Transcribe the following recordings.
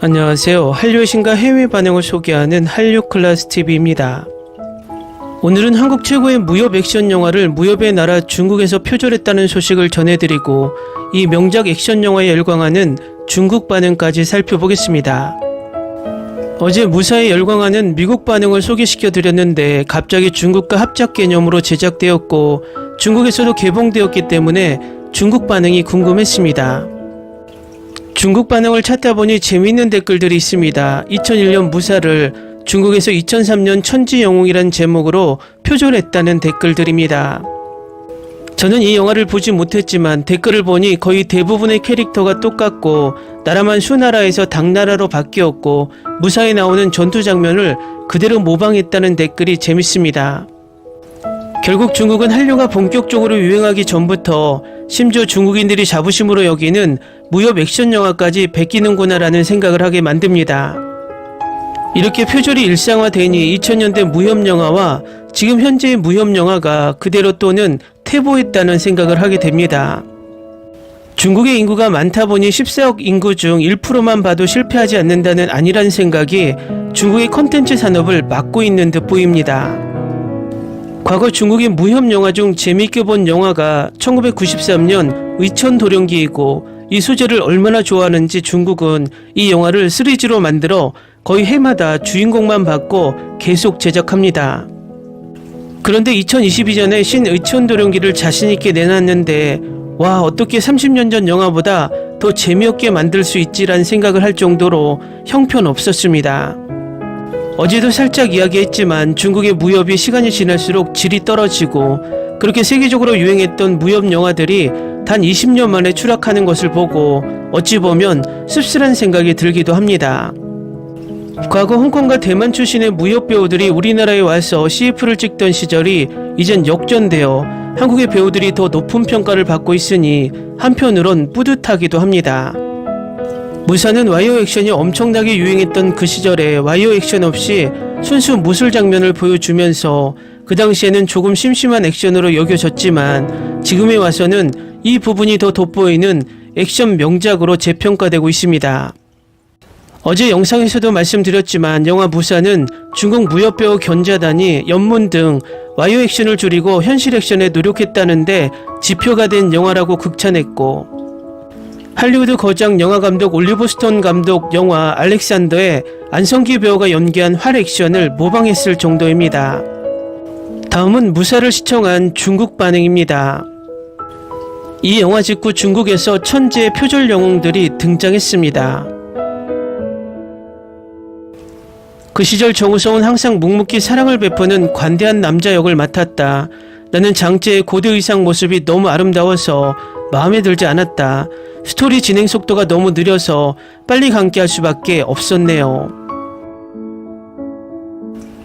안녕하세요. 한류의 신과 해외 반응을 소개하는 한류 클래스 TV입니다. 오늘은 한국 최고의 무협 액션 영화를 무협의 나라 중국에서 표절했다는 소식을 전해드리고 이 명작 액션 영화에 열광하는 중국 반응까지 살펴보겠습니다. 어제 무사히 열광하는 미국 반응을 소개시켜 드렸는데 갑자기 중국과 합작 개념으로 제작되었고 중국에서도 개봉되었기 때문에 중국 반응이 궁금했습니다. 중국 반응을 찾다 보니 재미있는 댓글들이 있습니다. 2001년 무사를 중국에서 2003년 천지영웅이란 제목으로 표절했다는 댓글들입니다. 저는 이 영화를 보지 못했지만 댓글을 보니 거의 대부분의 캐릭터가 똑같고 나라만 수나라에서 당나라로 바뀌었고 무사에 나오는 전투 장면을 그대로 모방했다는 댓글이 재밌습니다. 결국 중국은 한류가 본격적으로 유행하기 전부터 심지어 중국인들이 자부심으로 여기는 무협 액션 영화까지 베끼는구나라는 생각을 하게 만듭니다. 이렇게 표절이 일상화되니 2000년대 무협 영화와 지금 현재의 무협 영화가 그대로 또는 퇴보했다는 생각을 하게 됩니다. 중국의 인구가 많다 보니 14억 인구 중 1%만 봐도 실패하지 않는다는 아니란 생각이 중국의 컨텐츠 산업을 막고 있는 듯 보입니다. 과거 중국의 무협 영화 중 재미있게 본 영화가 1993년 의천 도령기이고 이 소재를 얼마나 좋아하는지 중국은 이 영화를 3G로 만들어 거의 해마다 주인공만 받고 계속 제작합니다. 그런데 2022년에 신의천도령기를 자신있게 내놨는데 와 어떻게 30년 전 영화보다 더 재미없게 만들 수 있지란 생각을 할 정도로 형편없었습니다. 어제도 살짝 이야기했지만 중국의 무협이 시간이 지날수록 질이 떨어지고 그렇게 세계적으로 유행했던 무협 영화들이 단 20년 만에 추락하는 것을 보고 어찌 보면 씁쓸한 생각이 들기도 합니다. 과거 홍콩과 대만 출신의 무협 배우들이 우리나라에 와서 CF를 찍던 시절이 이젠 역전되어 한국의 배우들이 더 높은 평가를 받고 있으니 한편으론 뿌듯하기도 합니다. 무사는 와이어 액션이 엄청나게 유행했던 그 시절에 와이어 액션 없이 순수 무술 장면을 보여주면서 그 당시에는 조금 심심한 액션으로 여겨졌지만 지금에 와서는 이 부분이 더 돋보이는 액션 명작으로 재평가되고 있습니다. 어제 영상에서도 말씀드렸지만 영화 무사는 중국 무협배우 견자단이 연문 등 와이어 액션을 줄이고 현실 액션에 노력했다는데 지표가 된 영화라고 극찬했고 할리우드 거장 영화감독 올리버 스톤 감독 영화 알렉산더의 안성기 배우가 연기한 활 액션을 모방했을 정도입니다. 다음은 무사를 시청한 중국 반응입니다. 이 영화 직후 중국에서 천재의 표절 영웅들이 등장했습니다. 그 시절 정우성은 항상 묵묵히 사랑을 베푸는 관대한 남자 역을 맡았다. 나는 장제의 고대 의상 모습이 너무 아름다워서 마음에 들지 않았다. 스토리 진행 속도가 너무 느려서 빨리 감기할 수밖에 없었네요.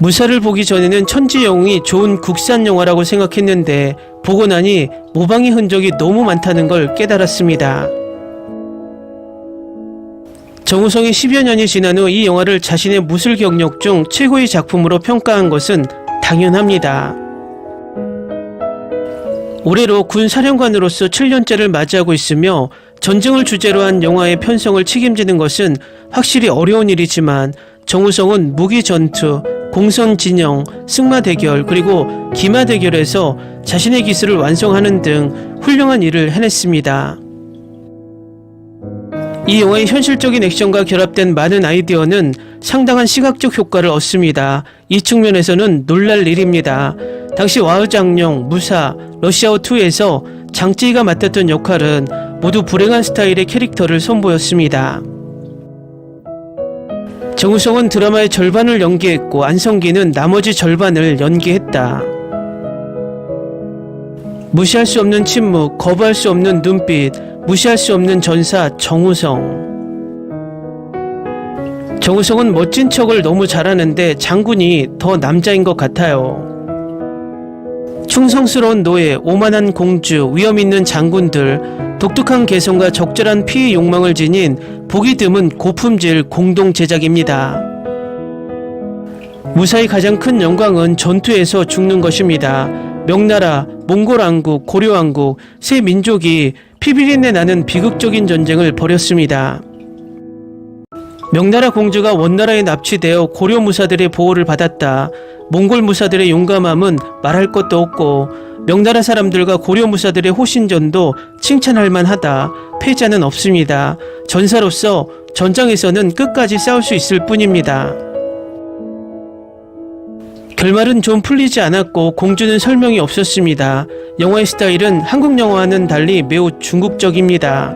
무사를 보기 전에는 천지 영웅이 좋은 국산 영화라고 생각했는데 보고 나니 모방의 흔적이 너무 많다는 걸 깨달았습니다. 정우성이 10여 년이 지난 후 이 영화를 자신의 무술 경력 중 최고의 작품으로 평가한 것은 당연합니다. 올해로 군 사령관으로서 7년째를 맞이하고 있으며 전쟁을 주제로 한 영화의 편성을 책임지는 것은 확실히 어려운 일이지만 정우성은 무기 전투, 공선 진영, 승마 대결 그리고 기마 대결에서 자신의 기술을 완성하는 등 훌륭한 일을 해냈습니다. 이 영화의 현실적인 액션과 결합된 많은 아이디어는 상당한 시각적 효과를 얻습니다. 이 측면에서는 놀랄 일입니다. 당시 와우 장룡, 무사, 러시아워2에서 장찌가 맡았던 역할은 모두 불행한 스타일의 캐릭터를 선보였습니다. 정우성은 드라마의 절반을 연기했고 안성기는 나머지 절반을 연기했다. 무시할 수 없는 침묵, 거부할 수 없는 눈빛, 무시할 수 없는 전사 정우성. 정우성은 멋진 척을 너무 잘하는데 장군이 더 남자인 것 같아요. 충성스러운 노예, 오만한 공주, 위험 있는 장군들, 독특한 개성과 적절한 피해 욕망을 지닌 보기 드문 고품질 공동 제작입니다. 무사히 가장 큰 영광은 전투에서 죽는 것입니다. 명나라, 몽골 왕국, 고려 왕국 세 민족이 피비린내 나는 비극적인 전쟁을 벌였습니다. 명나라 공주가 원나라에 납치되어 고려 무사들의 보호를 받았다. 몽골 무사들의 용감함은 말할 것도 없고 명나라 사람들과 고려 무사들의 호신전도 칭찬할 만하다. 패자는 없습니다. 전사로서 전장에서는 끝까지 싸울 수 있을 뿐입니다. 결말은 좀 풀리지 않았고 공주는 설명이 없었습니다. 영화의 스타일은 한국 영화와는 달리 매우 중국적입니다.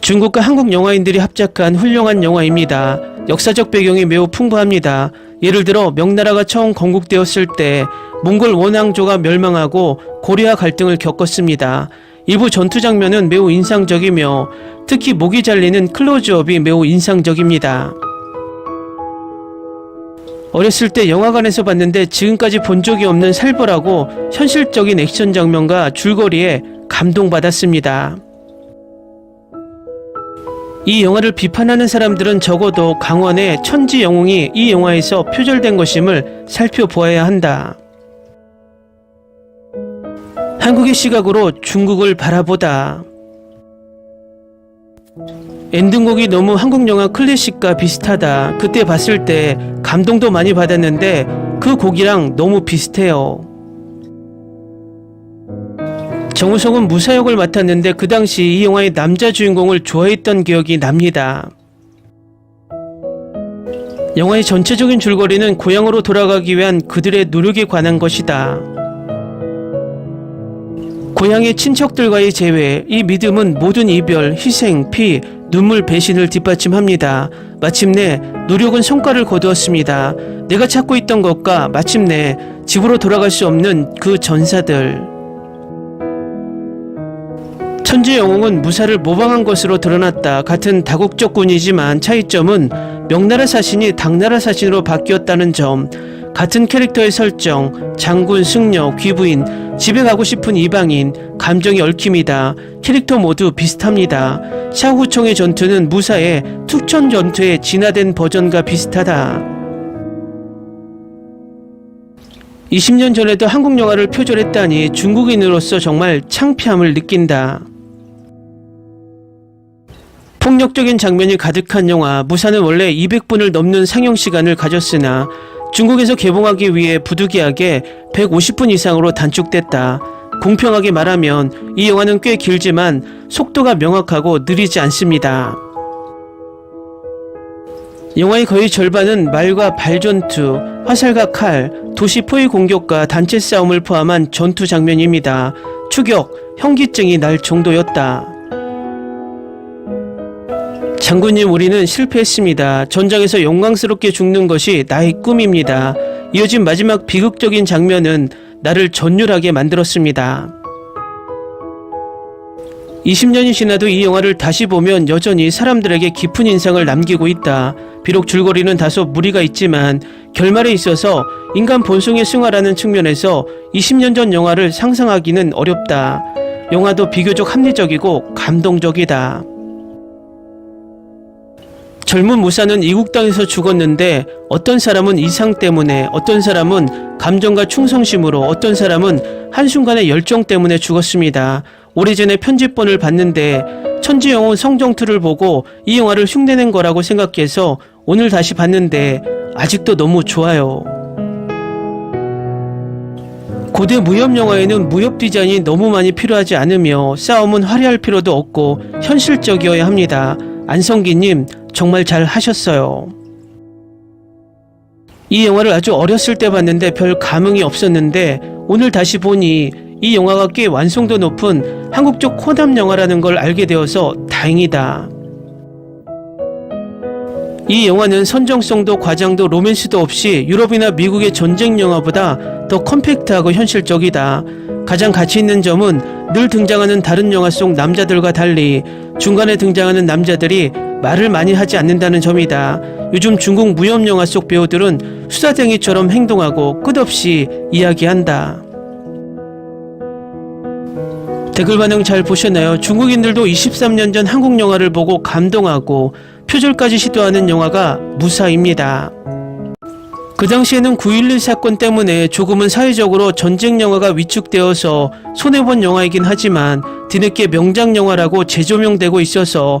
중국과 한국 영화인들이 합작한 훌륭한 영화입니다. 역사적 배경이 매우 풍부합니다. 예를 들어 명나라가 처음 건국되었을 때 몽골 원왕조가 멸망하고 고려와 갈등을 겪었습니다. 일부 전투 장면은 매우 인상적이며 특히 목이 잘리는 클로즈업이 매우 인상적입니다. 어렸을 때 영화관에서 봤는데 지금까지 본 적이 없는 살벌하고 현실적인 액션 장면과 줄거리에 감동받았습니다. 이 영화를 비판하는 사람들은 적어도 강원의 천지 영웅이 이 영화에서 표절된 것임을 살펴보아야 한다. 한국의 시각으로 중국을 바라보다. 엔딩곡이 너무 한국 영화 클래식과 비슷하다. 그때 봤을 때 감동도 많이 받았는데 그 곡이랑 너무 비슷해요. 정우성은 무사 역을 맡았는데 그 당시 이 영화의 남자 주인공을 좋아했던 기억이 납니다. 영화의 전체적인 줄거리는 고향으로 돌아가기 위한 그들의 노력에 관한 것이다. 고향의 친척들과의 재회, 이 믿음은 모든 이별, 희생, 피, 눈물, 배신을 뒷받침합니다. 마침내 노력은 성과를 거두었습니다. 내가 찾고 있던 것과 마침내 집으로 돌아갈 수 없는 그 전사들. 천재 영웅은 무사를 모방한 것으로 드러났다. 같은 다국적 군이지만 차이점은 명나라 사신이 당나라 사신으로 바뀌었다는 점. 같은 캐릭터의 설정, 장군, 승려, 귀부인, 집에 가고 싶은 이방인, 감정이 얽힙니다. 캐릭터 모두 비슷합니다. 샤후총의 전투는 무사의 투천 전투의 진화된 버전과 비슷하다. 20년 전에도 한국 영화를 표절했다니 중국인으로서 정말 창피함을 느낀다. 폭력적인 장면이 가득한 영화 무사는 원래 200분을 넘는 상영 시간을 가졌으나 중국에서 개봉하기 위해 부득이하게 150분 이상으로 단축됐다. 공평하게 말하면 이 영화는 꽤 길지만 속도가 명확하고 느리지 않습니다. 영화의 거의 절반은 말과 발전투, 화살과 칼, 도시 포위 공격과 단체 싸움을 포함한 전투 장면입니다. 추격, 현기증이 날 정도였다. 장군님, 우리는 실패했습니다. 전장에서 영광스럽게 죽는 것이 나의 꿈입니다. 이어진 마지막 비극적인 장면은 나를 전율하게 만들었습니다. 20년이 지나도 이 영화를 다시 보면 여전히 사람들에게 깊은 인상을 남기고 있다. 비록 줄거리는 다소 무리가 있지만 결말에 있어서 인간 본성의 승화라는 측면에서 20년 전 영화를 상상하기는 어렵다. 영화도 비교적 합리적이고 감동적이다. 젊은 무사는 이국 땅에서 죽었는데 어떤 사람은 이상 때문에 어떤 사람은 감정과 충성심으로 어떤 사람은 한순간의 열정 때문에 죽었습니다. 오래전에 편집본을 봤는데 천지영혼 성정투를 보고 이 영화를 흉내낸 거라고 생각해서 오늘 다시 봤는데 아직도 너무 좋아요. 고대 무협 영화에는 무협 디자인이 너무 많이 필요하지 않으며 싸움은 화려할 필요도 없고 현실적이어야 합니다. 안성기님 정말 잘 하셨어요. 이 영화를 아주 어렸을 때 봤는데 별 감흥이 없었는데 오늘 다시 보니 이 영화가 꽤 완성도 높은 한국적 코담 영화라는 걸 알게 되어서 다행이다. 이 영화는 선정성도 과장도 로맨스도 없이 유럽이나 미국의 전쟁 영화보다 더 컴팩트하고 현실적이다. 가장 가치 있는 점은 늘 등장하는 다른 영화 속 남자들과 달리 중간에 등장하는 남자들이 말을 많이 하지 않는다는 점이다. 요즘 중국 무협 영화 속 배우들은 수다쟁이처럼 행동하고 끝없이 이야기한다. 댓글 반응 잘 보셨나요? 중국인들도 23년 전 한국 영화를 보고 감동하고 표절까지 시도하는 영화가 무사입니다. 그 당시에는 9.11 사건 때문에 조금은 사회적으로 전쟁 영화가 위축되어서 손해본 영화이긴 하지만 뒤늦게 명작 영화라고 재조명되고 있어서